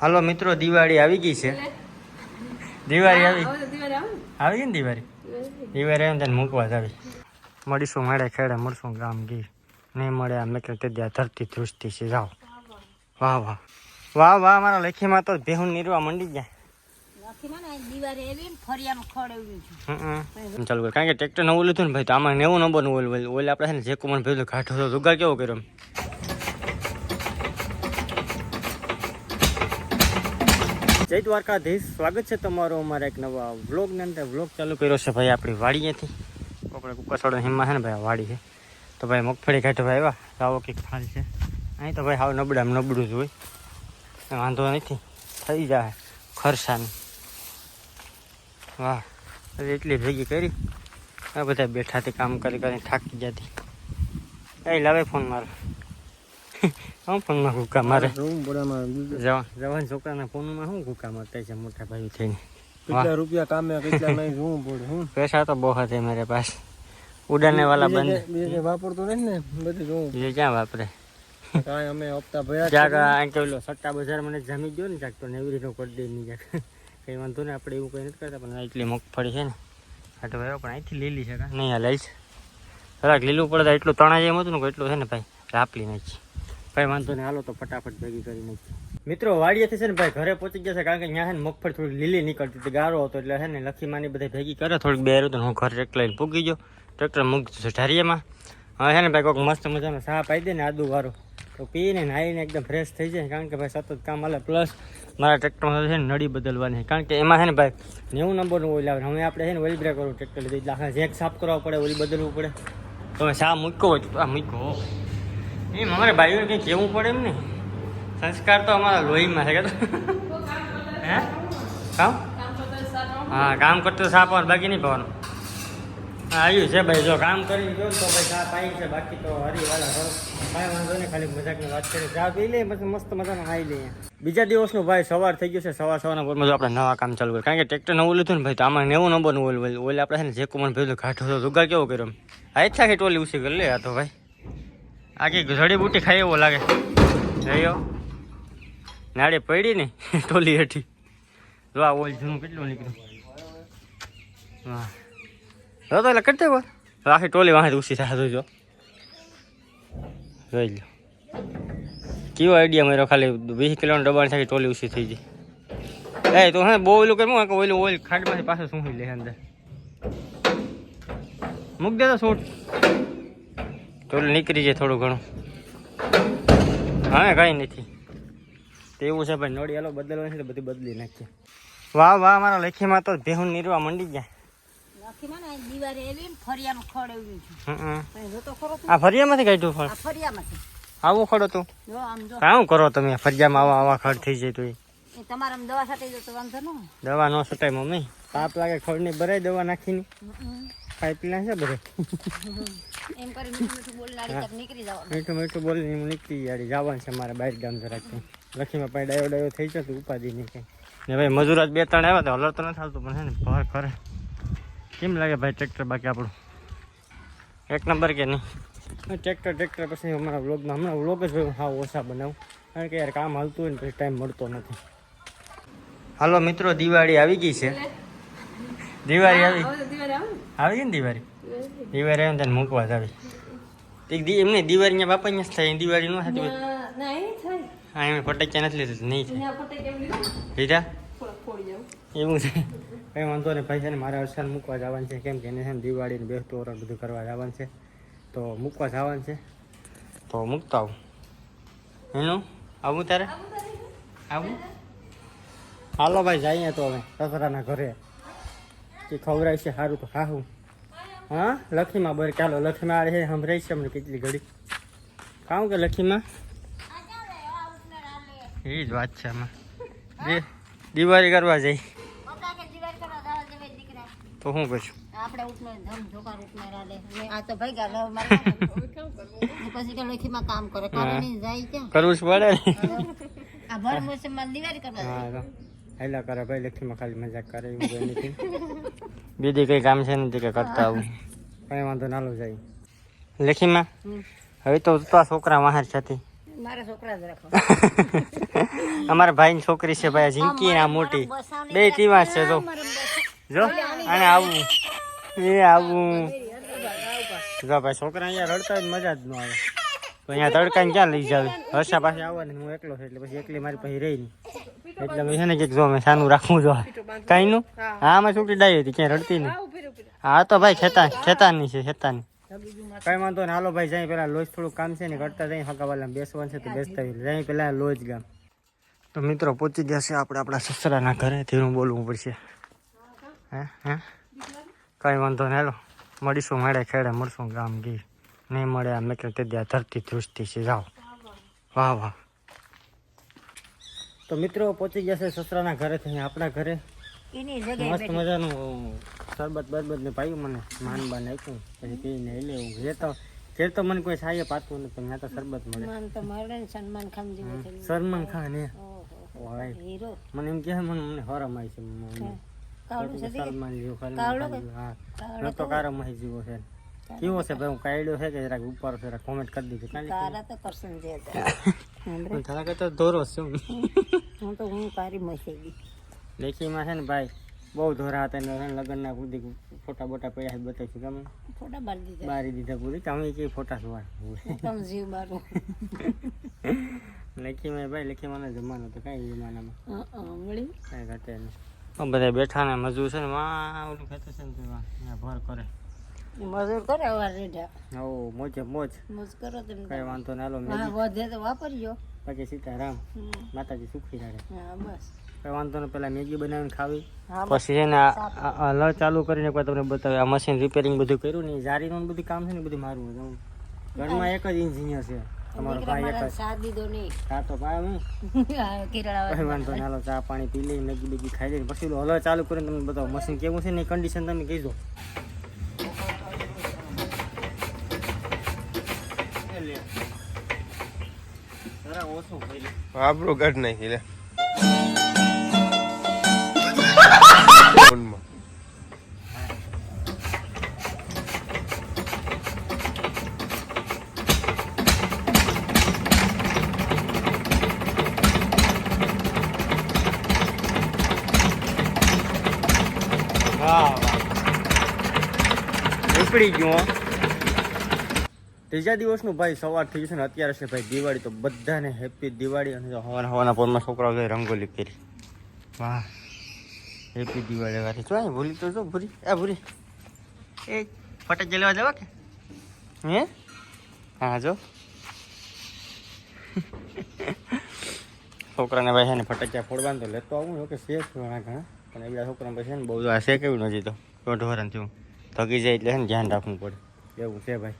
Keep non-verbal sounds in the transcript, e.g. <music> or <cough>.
હાલો મિત્રો દિવાળી આવી ગઈ છે. દિવાળી આવી. આવે ને? ગઈ ને દિવાળી? દિવાળી આવી ને મૂકવા જ આવી. મળીશું મળે ખેડે મળશું ગામ ગીર. નહીં મળે આ મેં કે તે આ ધરતી ધ્રુજતી છે. જાઓ. વાહ વાહ. વાહ વાહ મારા લખીમાં તો ભેહું નીરવા મંડી ગયા. ને ને ચાલુ કર. કારણ કે ટ્રેક્ટર નવું લીધું ને ભાઈ તો આમાં નેવું નંબરનું ઓલ ઓલ ઓલ આપણે છે ને જે કુમાર ભેગું ઘાટો જુગાર કેવો કર્યો? જય દ્વારકાધીશ. સ્વાગત છે તમારું અમારા એક નવા વ્લોગની અંદર. વ્લોગ ચાલુ કર્યો છે ભાઈ આપણી વાડીએથી. આપણે કુકરસોડો હિમમાં છે ને ભાઈ વાડી છે. તો ભાઈ મગફળી કાઢો ભાઈ આવ્યા. આવો કંઈક ફાલ છે. અહીં તો ભાઈ હાવ નબળામાં નબળું જ હોય. વાંધો નથી. થઈ જાય ખરસાની. વાહ. એટલી ભેગી કરી. આ બધા બેઠાથી કામ કરી, કરીને થાકી જતી. એ લાવે ફોન મારો. હા ફોનમાં ગુકા મારે. જવા જવાન છોકરાના ફોનમાં શું ગુકા મારતા છે મોટા ભાઈ થઈને. કેટલા રૂપિયા કામે કેટલા નહીં જોવું પડે હું. પૈસા તો બહુ હતા મારે પાસે. ઉડાને વાલા બંધ. બે જે વાપરતો ને બધું જોવું. એ ક્યાં વાપરે? કાંઈ અમે હપ્તા ભર્યા જાગ આ કેલો સટ્ટા બજાર મને જમી ગયો ને જાગ તો ને એવી રીતનું કરી દે નહીં જાગ. <laughs> કંઈ વાંધો નહીં આપણે એવું કંઈ નથી કરતા પણ એટલી મગફળી છે ને. હા તો ભાઈ પણ અહીંથી લીલી છે નહીં આ લઈશ જરાક લીલું પડે એટલું તણા એમ હતું ને એટલું છે ને ભાઈ રાપલી નાખી. ભાઈ વાંધો નહીં, હાલો તો ફટાફટ ભેગી કરી નાખી મિત્રો, વાડીએથી છે ને ભાઈ ઘરે પહોંચી ગયા છે કારણ કે ત્યાં છે ને મગફળી થોડી લીલી નીકળતી હતી, ગારો હતો એટલે છે ને લખીમાની બધા ભેગી કરે. થોડીક બે તો હું ઘરે ટ્રેક્ટર લઈને પૂગી ગયો. ટ્રેક્ટર મૂકી છું ઢારીયામાં. હવે છે ને ભાઈ કોઈક મસ્ત મજાનો સાહ પાઈ દે ને આદુ વારો તો પીને નાહીને એકદમ ફ્રેશ થઈ જાય. કારણ કે ભાઈ સતત કામ હાલે. પ્લસ મારા ટ્રેક્ટરમાં છે ને નળી બદલવાની. કારણ કે એમાં છે ને ભાઈ નેવું નંબરનું ઓઇલ આવે હવે આપણે છે ને ઓઇલ બ્રેક કરવું, ટ્રેક્ટર લીધું. આખા જેક સાફ કરવા પડે, ઓઇલ બદલવું પડે. તમે સા મૂક્યો હોય આ મૂક્યો. એમ, અમારે ભાઈઓને કંઈ કહેવું પડે એમ ને સંસ્કાર તો અમારા લોહીમાં છે કે હે? કામ? હા, કામ કરતો સાપ બાકી નહીં પવાનું. હા, આવ્યું છે ભાઈ, જો કામ કરીને ગયો તો ભાઈ ચા પાઈ છે, બાકી તો હરીવાલા કરો કાંઈ વાંધો નહીં, ખાલી મજાકની વાત કરી ચા પી લે, પછી મસ્ત મજાનો આવી લઈએ બીજા દિવસનું ભાઈ સવાર થઈ ગયું છે, સવાર સવારના પોરમાં જો આપણે નવા કામ ચાલુ કર્યું. કારણ કે ટ્રેક્ટર નવું લીધું ને ભાઈ, તો આમાં નેવું નંબરનું ઓલ ઓલ આપણે છે ને, જે કુમાર ભેગું ઘાટો હતો કેવો કર્યો? આ ઈચ્છા કે ટોલી ઉછી કરી લે આ તો ભાઈ. આ કંઈક જડીબુટી ખાઈ એવો લાગે. રહ્યો. નાડે પડી ને, <laughs> ટોલી હેઠી. જો આ ઓલ જૂનું કેટલું નીકળ્યું. હા જો તો એટલે કરતા હોય. આખી ટોલી વાંહે ઉછી થાય, જોજો. જોઈ લો કેવો આઈડિયા મારો ખાલી, વીસ કિલોનું દબાણ થાય ટોલી ઉછી થઈ જાય એ, તો હે બહુ ઓલું કરવું કે ઓલું ઓઇલ ખાડમાંથી પાછું શું લે અંદર. મૂક દે તો શૂટ નીકળી જાય થોડું ઘણું. હા કાંઈ નથી. તેવું છે ભાઈ નોડી હાલો બદલવાની છે તો બધી બદલી નાખીએ. વાહ વાહ મારા લેખીમાં તો ભેહું નીરવા મંડી ને ને ખડ તું? આ ફરિયામાંથી કાઢ્યું ફળ આવું ખડો તું કામ કરો તમે? ફરિયામાં આવા આવા ખડ થઈ જાય તો દવા ન ન સટાય મમ્મી. તાપ લાગે ખડની ભરાય દવા નાખીને. પીલા છે બધે. <laughs> એમ કરી મીઠું મીઠું બોલીને તક નીકળી જવાનું. મીઠું મીઠું બોલીને હું નીકળી યારી જવાનું છે મારે બહાર ગામ જરાક લખીમાં પાસે ડાયો ડાયો થઈ જતું ઉપાધિ નહીં કંઈ ને ભાઈ મજૂર આજ બે ત્રણ આવ્યા તો હલર તો નથી આવતું પણ છે ને ભર ખરે કેમ લાગે ભાઈ ટ્રેક્ટર બાકી આપણું? એક નંબર કે નહીં? ટ્રેક્ટર ટ્રેક્ટર પછી હમણાં વ્લોગમાં હમણાં વ્લોગ જ ભાઈ હા ઓછા બનાવું. કારણ કે યાર કામ હાલતું હોય ને પછી ટાઈમ મળતો નથી. હાલો મિત્રો દિવાળી આવી ગઈ છે. દિવાળી આવી. આવે ગઈ ને દિવાળી? દિવાળી આવે ને તેને મૂકવા જ આવી. એક દી એમને દિવાળી અહીંયા બાપા જ થાય દિવાળી નો થતી હોય ના, ના, એ થાય. હા એમ ફટાક્યા નથી લીધું નહીં થાય. લીધું? ને, જાવ. એવું છે. કંઈ વાંધો નહીં ભાઈ છે ને મારે અરસાદ મૂકવા જવાનું છે કેમ કે એને છે ને દિવાળીને બેસતું વરસ બધું કરવા જવાનું છે. તો મૂકવા જવાનું છે. તો મૂકતા આવું. એનું આવું તારે? આવું હાલો ભાઈ જઈએ તો હવે સસરાના ઘરે. કે ખવડાય છે સારું તો ખાવું હા? લખીમાં બર ચાલો લખીમાં આવે છે સંભળાય છે અમને કેટલી ઘડી. ખાવું કે લખીમાં? એ જ વાત છે આમાં. દે દિવાળી કરવા જઈ. તો શું કરશું? આપણે ઉઠને ધમ ધોકાર ઉઠને રાડે. આ તો ભાઈ ગાલે મારે પછી કે લખીમાં કામ કરે. કરે નહીં જાય ક્યાં? કરવું પડે આ ભર મોસમમાં દિવાળી કરવા હા તો. કરે ભાઈ લખીમાં ખાલી મજાક કરે એવું નથી. બીજી કંઈ કામ છે નથી કે કરતા આવું. કંઈ વાંધો ના લો જાય. લેખીમાં. હવે તો તો આ છોકરા વાહર છતી. મારા છોકરા જ <laughs> અમારા ભાઈની છોકરી છે ભાઈ આ ઝીંકી ના મોટી. બે ટીવા છે જો. જો અને આવું. એ આવું. જો ભાઈ છોકરા અહીંયા રડતા જ મજા જ ન આવે. તો અહીંયા તડકાને ક્યાં લઈ જાવ? હર્ષા પાસે આવવાની હું એકલો છું, એટલે પછી એકલી મારી પાસે રહી નહીં. એટલે મેં છે ને કંઈક જો મેં સાનું રાખવું જો. કાંઈ નું? હા અમે છોકરી ડાઈ હતી, ક્યાંય રડતી નહીં. હા, તો ભાઈ ખેતા ખેતાની છે, ખેતાની. કઈ વાંધો ને હાલો ભાઈ, જાય પેલા લોજ થોડું કામ છે ને કરતા જઈ હકાવાલા બેસવાનું છે તો બેસતા. જાય પેલા લોજ ગામ તો મિત્રો પહોંચી ગયા છે આપણે આપણા સસરાના ઘરે ધીરું બોલવું પડશે. હે હે? કઈ વાંધો ને હાલો. મળીશું મારે ખેડે, મળશું, ગામ ગીર. નહીં મળે. અમે આ ધરતી ધ્રુજતી છે. જાઓ. વાહ વાહ. તો મિત્રો પહોંચી ગયા છે સસરાના ઘરેથી અહીંયા આપણા ઘરે. મસ્ત મજાનું શરબત બરબત ને પાયું મને. માન બાન આપ્યું. પછી પીને લઈ લેવું ઘેર તો ઘેર તો મને કોઈ સાየ પાતું નથી ત્યાં તો શરબત મળે. સન્માન તો મળે ને સન્માન ખાન સલમાન ખાન એ. મને એમ કહે મને મને હરમ આવી છે? સલમાન સલમાન જેવો, હા. તો કારમ આવી જેવો છે. કેવો છે ભાઈ હું કાયડો છે કે જરાક ઉપર છે જરાક કોમેન્ટ કરી દીધું કાલે તારા તો કરશન જે હું તારા કરતા ધોરો છે હું. તો હું તારી મસેલી લેખીમાં છે ને ભાઈ બહુ ધોરા હતા ને લગ્નના બધી ફોટા બોટા પડ્યા છે બતાવીશું તમે ફોટા બાળી દીધા બારી દીધા પૂરી તમે કે ફોટા જોવા તમે જીવ બારું લેખીમાં ભાઈ લેખીમાં જમાનો તો કાંઈ જમાનામાં હં, કાંઈ ઘટે નહીં બધા બેઠા ને મજૂર છે ને માં ઓલું ખેતર છે ને ભર કરે મજૂર કરે અવાર રેઢા. હો મોજે મોજ. મોજ કરો તમે કઈ વાંધો ના લો હા વધે તો વાપરજો. પછી સીતારામ. માતાજી સુખી રાખે હા બસ. કઈ વાંધો ને પેલા મેગી બનાવીને ખાવી. પછી છે ને લ ચાલુ કરીને કોઈ તમને બતાવે. આ મશીન રિપેરિંગ બધું કર્યું ને જારીનું બધું કામ છે ને બધું મારું હતું. ઘરમાં એક જ ઇન્જિનિયર છે. તમારો ભાઈ એક સાથ દીધો નહીં. હા તો ભાઈ હું? <laughs> કઈ વાંધો ના લો ચા પાણી પી લઈ મેગી બેગી ખાઈ લઈ પછી હલો ચાલુ કરીને તમને બતાવો. મશીન કેવું છે ને કન્ડિશન તમે કહીજો ઓછું ખાઈ લે આપણું ગઢ નાખી લે. નીકળી ગયું. ત્રીજા દિવસનું ભાઈ સવાર થઈ જશે ને અત્યારે છે ભાઈ દિવાળી, તો બધાને હેપી દિવાળી અને હવાના હવાના પોરમાં છોકરાઓ ગઈ રંગોલી કરી. વાહ હેપી દિવાળી વાળી જો ભૂલી તો જો, ભૂરી. આ ભૂરી. એ ફટાક જલેવા જવા કે? હે? હા, જો. છોકરાને ભાઈ છે ને ફટાકિયા ફોડવાનું તો લેતો આવું કે શેખ ઘણા ઘણા. પણ એ બધા છોકરાને પછી છે ને બહુ આ શેક એવું નથી તો. દોઢ વરણ થયું થકી જાય એટલે છે ને ધ્યાન રાખવું પડે. એવું છે ભાઈ.